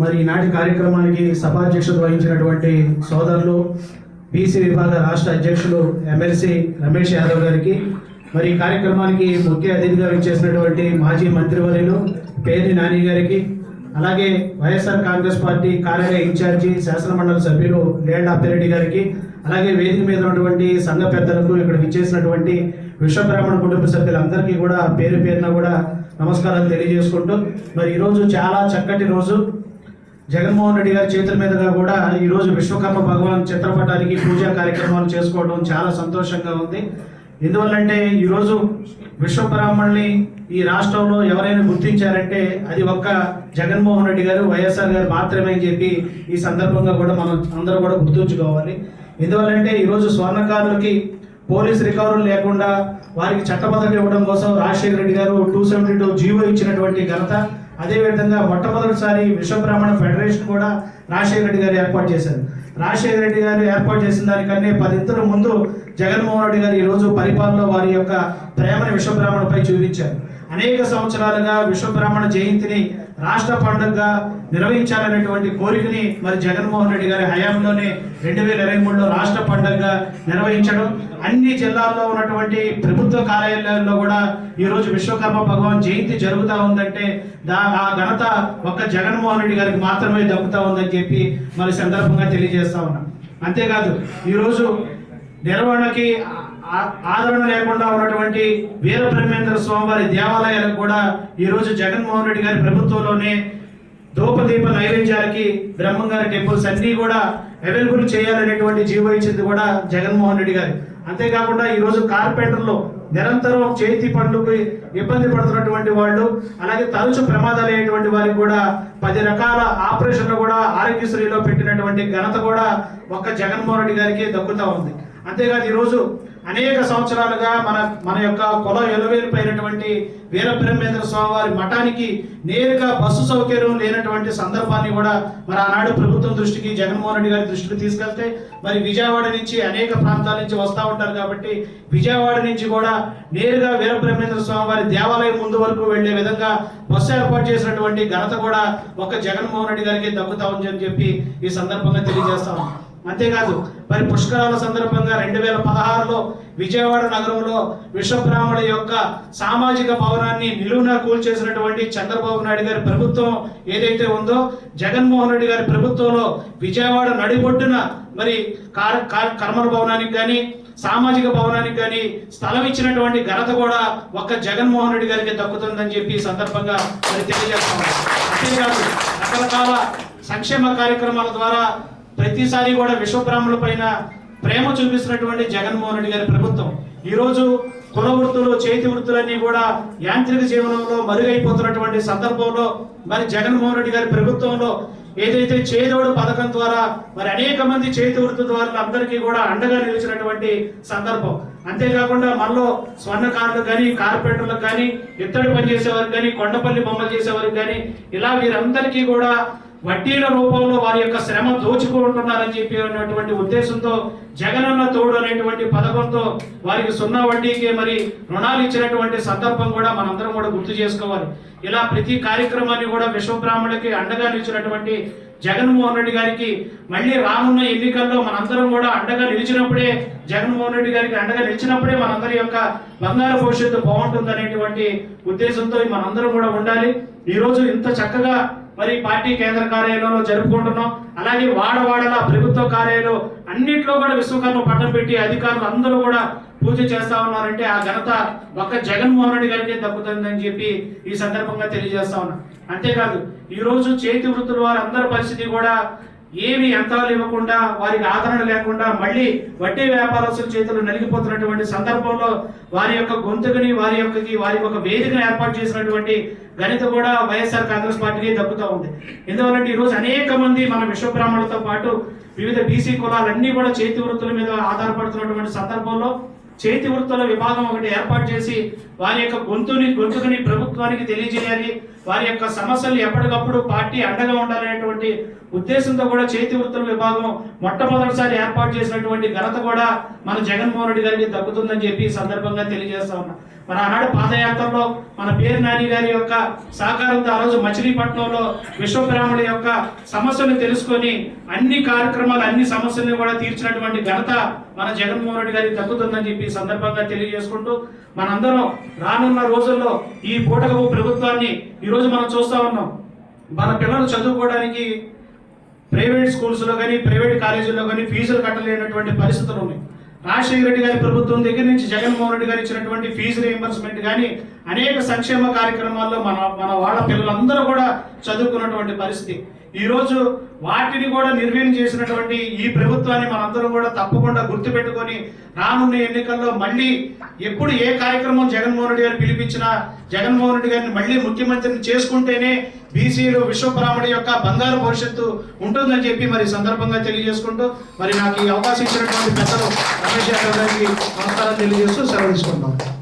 మరి ఈనాటి కార్యక్రమానికి సభాధ్యక్షత వహించినటువంటి సోదరులు బీసీ విభాగ రాష్ట్ర అధ్యక్షులు ఎమ్మెల్సీ రమేష్ యాదవ్ గారికి మరి ఈ కార్యక్రమానికి ముఖ్య అతిథిగా విచ్చేసినటువంటి మాజీ మంత్రివర్యులు పేర్ని నాని గారికి అలాగే వైఎస్ఆర్ కాంగ్రెస్ పార్టీ కార్యాలయ ఇన్ఛార్జి శాసనమండలి సభ్యులు లేండా అప్పిరెడ్డి గారికి అలాగే వేదిక మీద ఉన్నటువంటి సంఘ పెద్దలకు ఇక్కడ విచ్చేసినటువంటి విశ్వబ్రాహ్మణ కుటుంబ సభ్యులందరికీ కూడా పేరు పేరున కూడా నమస్కారాలు తెలియజేసుకుంటూ మరి ఈరోజు చాలా చక్కటి రోజు. జగన్మోహన్ రెడ్డి గారి చేతుల మీదుగా కూడా ఈరోజు విశ్వకర్మ భగవాన్ చిత్రపటానికి పూజా కార్యక్రమాలు చేసుకోవడం చాలా సంతోషంగా ఉంది. ఎందువల్లంటే ఈరోజు విశ్వబ్రాహ్మణుల్ని ఈ రాష్ట్రంలో ఎవరైనా గుర్తించారంటే అది ఒక్క జగన్మోహన్ రెడ్డి గారు వైఎస్ఆర్ గారు మాత్రమే అని చెప్పి ఈ సందర్భంగా కూడా మనం అందరూ కూడా గుర్తుంచుకోవాలి. ఎందువల్లంటే ఈరోజు స్వర్ణకారులకి పోలీస్ రికవరీ లేకుండా వారికి చట్టబద్ధత ఇవ్వడం కోసం రాజశేఖర రెడ్డి గారు టూ సెవెంటీ టూ జీవో ఇచ్చినటువంటి ఘనత. అదేవిధంగా మొట్టమొదటిసారి విశ్వబ్రాహ్మణ ఫెడరేషన్ కూడా రాజశేఖర రెడ్డి గారు ఏర్పాటు చేశారు. రాజశేఖర రెడ్డి గారు ఏర్పాటు చేసిన దానికన్నా పదింతల ముందు జగన్మోహన్ రెడ్డి గారు ఈరోజు పరిపాలనలో వారి యొక్క ప్రేమను విశ్వబ్రాహ్మణపై చూపించారు. అనేక సంవత్సరాలుగా విశ్వబ్రాహ్మణ జయంతిని రాష్ట్ర పండుగగా నిర్వహించాలనేటువంటి కోరికని మరి జగన్మోహన్ రెడ్డి గారి హయాంలోనే రెండు వేల ఇరవై మూడులో రాష్ట్ర పండుగగా నిర్వహించడం. అన్ని జిల్లాల్లో ఉన్నటువంటి ప్రభుత్వ కార్యాలయాల్లో కూడా ఈరోజు విశ్వకర్మ భగవాన్ జయంతి జరుగుతూ ఉందంటే దా ఆ ఘనత ఒక్క జగన్మోహన్ రెడ్డి గారికి మాత్రమే దక్కుతా ఉందని చెప్పి మరి సందర్భంగా తెలియజేస్తా ఉన్నాం. అంతేకాదు ఈరోజు నిర్వహణకి ఆదరణ లేకుండా ఉన్నటువంటి వీర బ్రహ్మేంద్ర స్వామివారి దేవాలయాలకు కూడా ఈరోజు జగన్మోహన్ రెడ్డి గారి ప్రభుత్వంలోనే దూపదీప నైవేద్యాలకి బ్రహ్మంగారి టెంపుల్స్ అన్నీ కూడా అవైలబుల్ చేయాలనేటువంటి జీవో ఇచ్చింది కూడా జగన్మోహన్ రెడ్డి గారు. అంతేకాకుండా ఈరోజు కార్పెంటర్లు నిరంతరం చేతి పనులకు ఇబ్బంది పడుతున్నటువంటి వాళ్ళు అలాగే తరచు ప్రమాదాలు అయ్యేటువంటి వారికి కూడా పది రకాల ఆపరేషన్లు కూడా ఆరోగ్యశ్రీలో పెట్టినటువంటి ఘనత కూడా ఒక్క జగన్మోహన్ రెడ్డి గారికి దక్కుతా ఉంది. అంతేకాదు ఈరోజు అనేక సంవత్సరాలుగా మన మన యొక్క కుల ఎలువేలిపోయినటువంటి వీరబ్రహ్మేంద్ర స్వామి వారి మఠానికి నేరుగా బస్సు సౌకర్యం లేనటువంటి సందర్భాన్ని కూడా మరి ఆనాడు ప్రభుత్వం దృష్టికి జగన్మోహన్ రెడ్డి గారి దృష్టికి తీసుకెళ్తే మరి విజయవాడ నుంచి అనేక ప్రాంతాల నుంచి వస్తూ ఉంటారు కాబట్టి విజయవాడ నుంచి కూడా నేరుగా వీరబ్రహ్మేంద్ర స్వామి వారి దేవాలయం ముందు వరకు వెళ్ళే విధంగా బస్సు ఏర్పాటు చేసినటువంటి ఘనత కూడా ఒక జగన్మోహన్ రెడ్డి గారికి దక్కుతా ఉందని చెప్పి ఈ సందర్భంగా తెలియజేస్తాము అంతేకాదు మరి పుష్కరాల సందర్భంగా రెండు వేల పదహారులో విజయవాడ నగరంలో విశ్వబ్రాహ్మణ యొక్క సామాజిక భవనాన్ని నిలువున కూల్చేసినటువంటి చంద్రబాబు నాయుడు గారి ప్రభుత్వం ఏదైతే ఉందో జగన్మోహన్ రెడ్డి గారి ప్రభుత్వంలో విజయవాడ నడిబొడ్డున మరి కార్ కర్మల భవనానికి కానీ సామాజిక భవనానికి కానీ స్థలం ఇచ్చినటువంటి ఘనత కూడా ఒక్క జగన్మోహన్ రెడ్డి గారికి దక్కుతుందని చెప్పి ఈ సందర్భంగా మరి తెలియజేస్తాం అంతేకాదు రకరకాల సంక్షేమ కార్యక్రమాల ద్వారా ప్రతిసారి కూడా విశ్వబ్రాహ్మణుల పైన ప్రేమ చూపిస్తున్నటువంటి జగన్మోహన్ రెడ్డి గారి ప్రభుత్వం. ఈరోజు కుల వృత్తులు చేతి వృత్తులన్నీ కూడా యాంత్రిక జీవనంలో మరుగైపోతున్నటువంటి సందర్భంలో మరి జగన్మోహన్ రెడ్డి గారి ప్రభుత్వంలో ఏదైతే చేదోడు పథకం ద్వారా మరి అనేక మంది చేతి వృత్తి ద్వారా అందరికీ కూడా అండగా నిలిచినటువంటి సందర్భం. అంతేకాకుండా మనలో స్వర్ణకారులు కానీ కార్పెంటర్లకు కానీ ఇత్తడి పని కానీ కొండపల్లి బొమ్మలు చేసేవారికి కానీ ఇలా వీరందరికీ కూడా వడ్డీల రూపంలో వారి యొక్క శ్రమ దోచుకుంటున్నారని చెప్పి అన్నటువంటి ఉద్దేశంతో జగనన్న తోడు అనేటువంటి పథకంతో వారికి సున్నా వడ్డీకి మరి రుణాలు ఇచ్చినటువంటి సందర్భం కూడా మనందరం కూడా గుర్తు చేసుకోవాలి. ఇలా ప్రతి కార్యక్రమాన్ని కూడా విశ్వబ్రాహ్మణులకి అండగా నిలిచినటువంటి జగన్మోహన్ రెడ్డి గారికి మళ్ళీ రానున్న ఎన్నికల్లో మనందరం కూడా అండగా నిలిచినప్పుడే జగన్మోహన్ రెడ్డి గారికి అండగా నిలిచినప్పుడే మనందరి యొక్క బంగారు భవిష్యత్తు బాగుంటుంది అనేటువంటి ఉద్దేశంతో మనందరం కూడా ఉండాలి. ఈరోజు ఇంత చక్కగా మరి పార్టీ కేంద్ర కార్యాలయంలో జరుపుకుంటున్నాం. అలాగే వాడవాడల ప్రభుత్వ కార్యాలయంలో అన్నిట్లో కూడా విశ్వకర్మ పట్టం పెట్టి అధికారులు అందరూ కూడా పూజ చేస్తా ఉన్నారంటే ఆ ఘనత ఒక్క జగన్మోహన్ రెడ్డి గారికి దక్కుతుందని చెప్పి ఈ సందర్భంగా తెలియజేస్తా ఉన్నా. అంతేకాదు ఈ రోజు చేతి వృత్తుల వారు అందరి పరిస్థితి కూడా ఏమి యంత్రాలు ఇవ్వకుండా వారికి ఆదరణ లేకుండా మళ్ళీ వడ్డీ వ్యాపారస్తుల చేతులు నలిగిపోతున్నటువంటి సందర్భంలో వారి యొక్క గొంతుకుని వారి యొక్క వారికి ఒక వేదికను ఏర్పాటు చేసినటువంటి ఘనత కూడా వైఎస్ఆర్ కాంగ్రెస్ పార్టీకి దక్కుతూ ఉంది. ఎందువల్లంటే ఈరోజు అనేక మంది మన విశ్వబ్రాహ్మణులతో పాటు వివిధ బీసీ కులాలన్నీ కూడా చేతి వృత్తుల మీద ఆధారపడుతున్నటువంటి సందర్భంలో చేతి వృత్తుల విభాగం ఒకటి ఏర్పాటు చేసి వారి యొక్క గొంతుని గొంతుకుని ప్రభుత్వానికి తెలియజేయాలి. వారి యొక్క సమస్యలు ఎప్పటికప్పుడు పార్టీ అండగా ఉండాలనేటువంటి ఉద్దేశంతో కూడా చేతి వృత్తుల విభాగం మొట్టమొదటిసారి ఏర్పాటు చేసినటువంటి ఘనత కూడా మన జగన్మోహన్ రెడ్డి గారికి దక్కుతుందని చెప్పి సందర్భంగా తెలియజేస్తా ఉన్నా. మన ఆనాడు పాదయాత్రలో మన పేరు నాని గారి యొక్క సహకారంతో ఆ రోజు మచిలీపట్నంలో విశ్వబ్రాహ్మణుడి యొక్క సమస్యలు తెలుసుకొని అన్ని కార్యక్రమాలు అన్ని సమస్యలను కూడా తీర్చినటువంటి ఘనత మన జగన్మోహన్ రెడ్డి గారికి దక్కుతుందని చెప్పి సందర్భంగా తెలియజేసుకుంటూ మనందరం రానున్న రోజుల్లో ఈ పూటకపు ప్రభుత్వాన్ని ఈరోజు మనం చూస్తా ఉన్నాం. మన పిల్లలు చదువుకోవడానికి ప్రైవేట్ స్కూల్స్లో కానీ ప్రైవేట్ కాలేజీల్లో కానీ ఫీజులు కట్టలేనటువంటి పరిస్థితులు ఉన్నాయి. రాజశేఖర రెడ్డి గారి ప్రభుత్వం దగ్గర నుంచి జగన్మోహన్ రెడ్డి గారు ఇచ్చినటువంటి ఫీజు రియంబర్స్మెంట్ కానీ అనేక సంక్షేమ కార్యక్రమాల్లో మన మన వాళ్ళ పిల్లలందరూ కూడా చదువుకున్నటువంటి పరిస్థితి. ఈరోజు వాటిని కూడా నిర్వీర్యం చేసినటువంటి ఈ ప్రభుత్వాన్ని మనందరం కూడా తప్పకుండా గుర్తుపెట్టుకొని రానున్న ఎన్నికల్లో మళ్ళీ ఎప్పుడు ఏ కార్యక్రమం జగన్మోహన్ రెడ్డి గారు పిలిపించినా జగన్మోహన్ రెడ్డి గారిని మళ్ళీ ముఖ్యమంత్రిని చేసుకుంటేనే బీసీలు విశ్వబ్రాహ్మణి యొక్క బంగారు భవిష్యత్తు ఉంటుందని చెప్పి మరి సందర్భంగా తెలియజేసుకుంటూ మరి నాకు ఈ అవకాశం ఇచ్చినటువంటి పెద్దలు రమేష్ యాదవ్ గారికి నమస్కారం తెలియజేస్తూ సెలవు తీసుకుంటాం